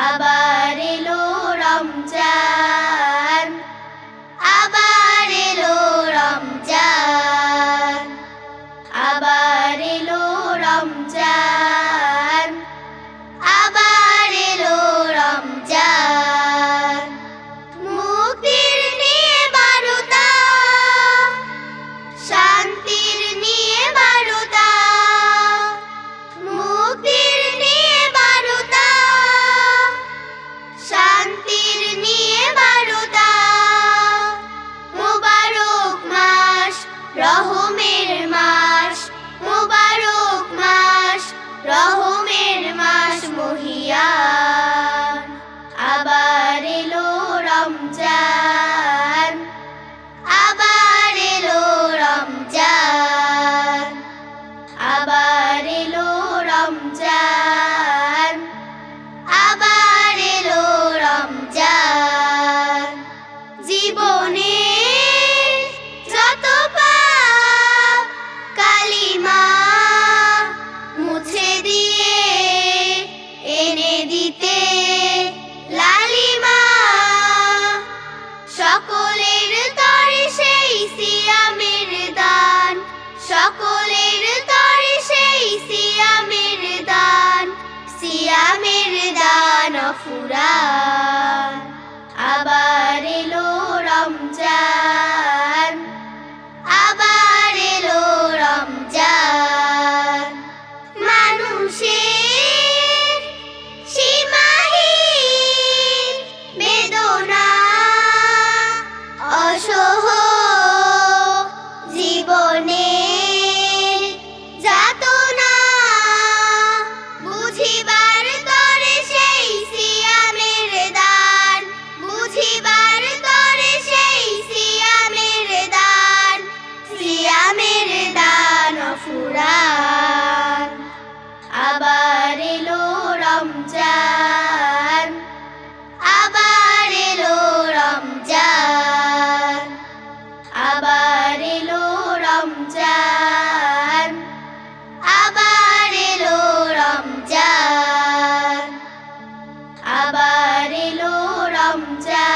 Bye-bye. রহমের মাস মোবারক মাস রহমের মাস মহিয়ান আবার এলো রমজান আবার এলো রমজান আবার down.